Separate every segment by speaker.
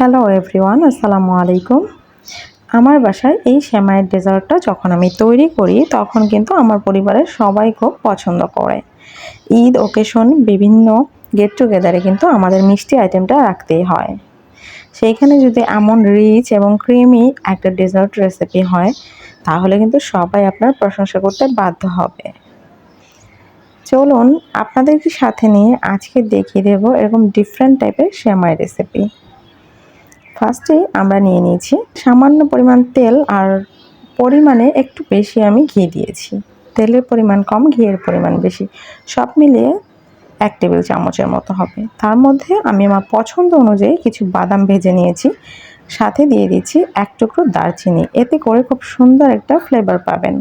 Speaker 1: Hello everyone আসসালামু আলাইকুম। আমার বাসায় এই সেমাইয়ের ডেজার্টটা যখন আমি তৈরি করি, তখন কিন্তু আমার পরিবারের সবাই খুব পছন্দ করে। ঈদ ওকেশন বিভিন্ন গেট টুগেদারে কিন্তু আমাদের মিষ্টি আইটেমটা রাখতেই হয়। সেইখানে যদি এমন রিচ এবং ক্রিমি একটা ডেজার্ট রেসিপি হয়, তাহলে কিন্তু সবাই আপনার প্রশংসা করতে বাধ্য হবে। চলুন আপনাদেরকে সাথে নিয়ে আজকে দেখিয়ে দেব এরকম ডিফারেন্ট টাইপের সেমাই রেসিপি ফার্স্টে আমরা নিয়ে নিয়েছি। সামান্য পরিমাণ তেল আর পরিমাণে একটু বেশি আমি ঘি দিয়েছি। তেলের পরিমাণ কম, ঘিয়ের পরিমাণ বেশি। সব মিলিয়ে এক টেবিল চামচের মতো হবে। তার মধ্যে আমি আমার পছন্দ অনুযায়ী কিছু বাদাম ভেজে নিয়েছি। সাথে দিয়ে দিচ্ছি এক টুকরো দারচিনি। এতে করে খুব সুন্দর একটা ফ্লেভার পাবেন।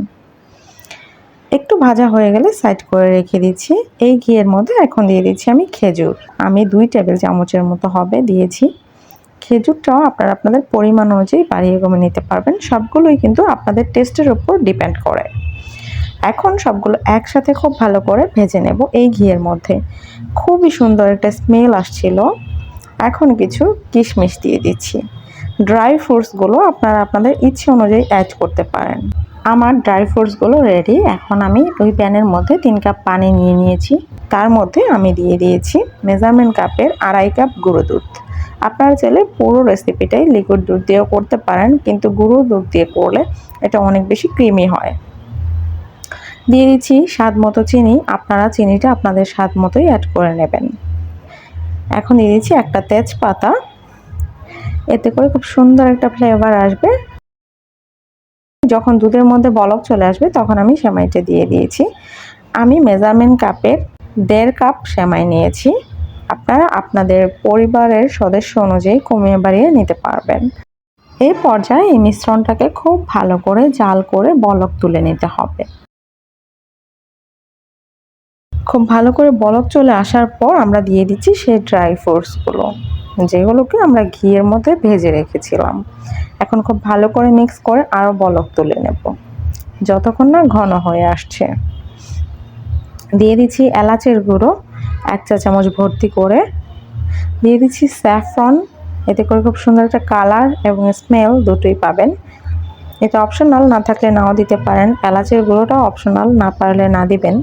Speaker 1: একটু ভাজা হয়ে গেলে সাইড করে রেখে দিচ্ছি। এই ঘিয়ের মধ্যে এখন দিয়ে দিচ্ছি আমি খেজুর। আমি দুই টেবিল চামচের মতো হবে, দিয়েছি। খেজুরটাও আপনারা আপনাদের পরিমাণ অনুযায়ী বাড়িয়ে কমে নিতে পারবেন। সবগুলোই কিন্তু আপনাদের টেস্টের উপর ডিপেন্ড করে। এখন সবগুলো একসাথে খুব ভালো করে ভেজে নেব এই ঘিয়ের মধ্যে। খুবই সুন্দর একটা স্মেল আসছিল। এখন কিছু কিশমিশ দিয়ে দিচ্ছি। ড্রাই ফ্রুটসগুলো আপনারা আপনাদের ইচ্ছে অনুযায়ী অ্যাড করতে পারেন। আমার ড্রাই ফ্রুটসগুলো রেডি এখন আমি ওই প্যানের মধ্যে তিন কাপ পানি নিয়ে নিয়েছি। তার মধ্যে আমি দিয়ে দিয়েছি মেজারমেন্ট কাপের আড়াই কাপ গুঁড়ো দুধ। আপনারা চাইলে পুরো রেসিপিটাই লিকুইড দুধ দিয়েও করতে পারেন, কিন্তু গুঁড়ো দুধ দিয়ে করলে এটা অনেক বেশি ক্রিমি হয়। দিয়ে দিচ্ছি স্বাদ মতো চিনি, আপনারা চিনিটা আপনাদের স্বাদ মতোই অ্যাড করে নেবেন। এখন দিয়ে দিচ্ছি একটা তেজপাতা। এতে করে খুব সুন্দর একটা ফ্লেভার আসবে। যখন দুধের মধ্যে বলক চলে আসবে, তখন আমি সেমাইটা দিয়ে দিয়েছি। আমি মেজারমেন্ট কাপের দেড় কাপ সেমাই নিয়েছি। আপনারা আপনাদের পরিবারের সদস্য অনুযায়ী কমিয়ে বাড়িয়ে নিতে পারবেন। এই পর্যায়ে এই মিশ্রণটাকে খুব ভালো করে জাল করে বলক তুলে নিতে হবে। খুব ভালো করে বলক চলে আসার পর আমরা দিয়ে দিচ্ছি সেই ড্রাই ফ্রুটসগুলো, যেগুলোকে আমরা ঘিয়ের মধ্যে ভেজে রেখেছিলাম। এখন খুব ভালো করে মিক্স করে আরও বলক তুলে নেব, যতক্ষণ না ঘন হয়ে আসছে। দিয়ে দিচ্ছি এলাচের গুঁড়ো এক চা চামচ ভর্তি করে দিয়ে দিচ্ছি স্যাফরন। এতে করে খুব সুন্দর একটা কালার এবং স্মেল দুটোই পাবেন। এটা অপশনাল না থাকলে নাও দিতে পারেন। এলাচের গুঁড়োটাও অপশনাল না পারলে না দিবেন।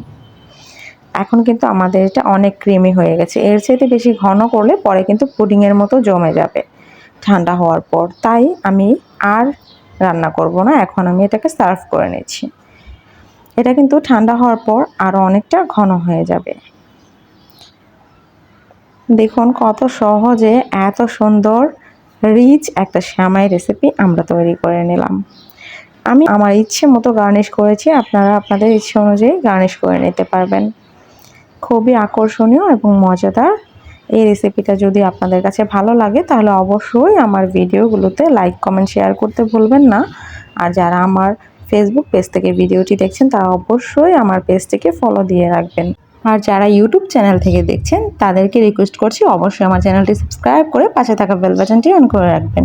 Speaker 1: এখন কিন্তু আমাদের এটা অনেক ক্রিমি হয়ে গেছে। এর চাইতে বেশি ঘন করলে পরে কিন্তু পুডিংয়ের মতো জমে যাবে ঠান্ডা হওয়ার পর। তাই আমি আর রান্না করব না। এখন আমি এটাকে সার্ভ করে নিচ্ছি। এটা কিন্তু ঠান্ডা হওয়ার পর আরও অনেকটা ঘন হয়ে যাবে। দেখুন কত সহজে, এত সুন্দর রিচ একটা শ্যামাই রেসিপি আমরা তৈরি করে নিলাম। আমি আমার ইচ্ছে মতো গার্নিশ করেছি, আপনারা আপনাদের ইচ্ছে অনুযায়ী গার্নিশ করে নিতে পারবেন। খুবই আকর্ষণীয় এবং মজাদার। এই রেসিপিটা যদি আপনাদের কাছে ভালো লাগে, তাহলে অবশ্যই আমার ভিডিওগুলোতে লাইক কমেন্ট শেয়ার করতে ভুলবেন না। আর যারা আমার ফেসবুক পেজ থেকে ভিডিওটি দেখছেন, তারা অবশ্যই আমার পেজটিকে ফলো দিয়ে রাখবেন। আর যারা ইউটিউব চ্যানেল থেকে দেখছেন, তাদেরকে রিকোয়েস্ট করছি অবশ্যই আমার চ্যানেলটি সাবস্ক্রাইব করে পাশে থাকা বেল বাটনটি অন করে রাখবেন।